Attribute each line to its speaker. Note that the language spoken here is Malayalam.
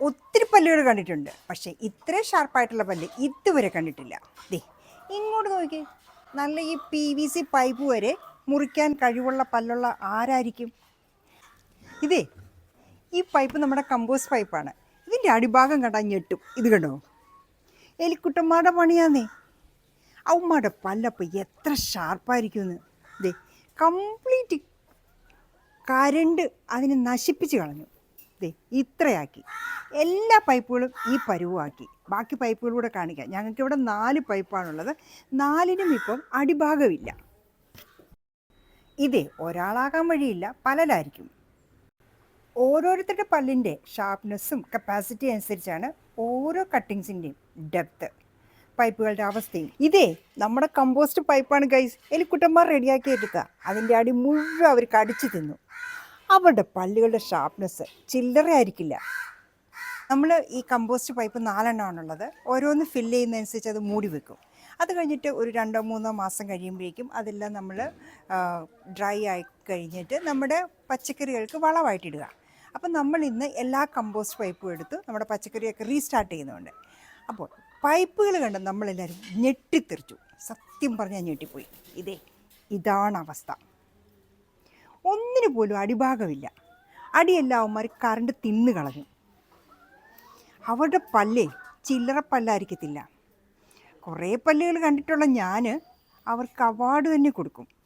Speaker 1: ഒത്തിരി പല്ലുകൾ കണ്ടിട്ടുണ്ട്. പക്ഷേ ഇത്രയും ഷാർപ്പായിട്ടുള്ള പല്ല് ഇതുവരെ കണ്ടിട്ടില്ല. ദേ ഇങ്ങോട്ട് നോക്കി. നല്ല ഈ പി വി സി പൈപ്പ് വരെ മുറിക്കാൻ കഴിവുള്ള പല്ലുള്ള ആരായിരിക്കും? ഇതേ ഈ പൈപ്പ് നമ്മുടെ കമ്പോസ് പൈപ്പാണ് ഇതിന്റെ അടിഭാഗം കണ്ടാൽ ഞെട്ടും. ഇത് കണ്ടോ? എലിക്കുട്ടന്മാരുടെ പണിയാന്നേ. അവന്മാരുടെ പല്ലപ്പം എത്ര ഷാർപ്പായിരിക്കുമെന്ന്. ഇതേ കംപ്ലീറ്റ് കരണ്ട് അതിനെ നശിപ്പിച്ച് കളഞ്ഞു. ദേ ഇത്രയാക്കി. എല്ലാ പൈപ്പുകളും ഈ പരുവാക്കി. ബാക്കി പൈപ്പുകൾ കൂടെ കാണിക്കാം. ഞങ്ങൾക്ക് ഇവിടെ നാല് പൈപ്പാണുള്ളത്. നാലിനും ഇപ്പം അടിഭാഗമില്ല. ഇതേ ഒരാളാകാൻ വഴിയില്ല. പലരായിരിക്കും ഓരോരുത്തരുടെ പല്ലിന്റെ ഷാർപ്നെസ്സും കപ്പാസിറ്റി അനുസരിച്ചാണ് ഓരോ കട്ടിങ്സിന്റെയും ഡെപ്ത്ത് പൈപ്പുകളുടെ അവസ്ഥയും. ഇതേ നമ്മുടെ കമ്പോസ്റ്റ് പൈപ്പാണ് ഗൈസ് എലിക്കുട്ടന്മാർ റെഡിയാക്കി എടുക്കുക അതിന്റെ അടി മുഴുവൻ അവർ കടിച്ചു തിന്നു. അവരുടെ പല്ലുകളുടെ ഷാർപ്നെസ് ചില്ലറയായിരിക്കില്ല. നമ്മൾ ഈ കമ്പോസ്റ്റ് പൈപ്പ് നാലെണ്ണമാണുള്ളത് ഓരോന്ന് ഫില്ല് ചെയ്യുന്നതനുസരിച്ച് അത് മൂടി വെക്കും. അത് കഴിഞ്ഞിട്ട് ഒരു രണ്ടോ മൂന്നോ മാസം കഴിയുമ്പോഴേക്കും അതെല്ലാം നമ്മൾ ഡ്രൈ ആയി കഴിഞ്ഞിട്ട് നമ്മുടെ പച്ചക്കറികൾക്ക് വളമായിട്ടിടുക അപ്പം നമ്മൾ ഇന്ന് എല്ലാ കമ്പോസ്റ്റ് പൈപ്പും എടുത്ത് നമ്മുടെ പച്ചക്കറിയൊക്കെ റീസ്റ്റാർട്ട് ചെയ്യുന്നുണ്ട്. അപ്പോൾ പൈപ്പുകൾ കണ്ട് നമ്മളെല്ലാവരും ഞെട്ടിത്തെറിച്ചു. സത്യം പറഞ്ഞാൽ ഞെട്ടിപ്പോയി. ഇതേ ഇതാണ് അവസ്ഥ. ഒന്നിനു പോലും അടിഭാഗമില്ല. അടിയെല്ലാം അവന്മാർ കറണ്ട് തിന്നു കളഞ്ഞു. അവരുടെ പല്ലേ ചില്ലറ പല്ലായിരിക്കത്തില്ല. കുറേ പല്ലുകൾ കണ്ടിട്ടുള്ള ഞാൻ അവർക്ക് അവാർഡ് തന്നെ കൊടുക്കും.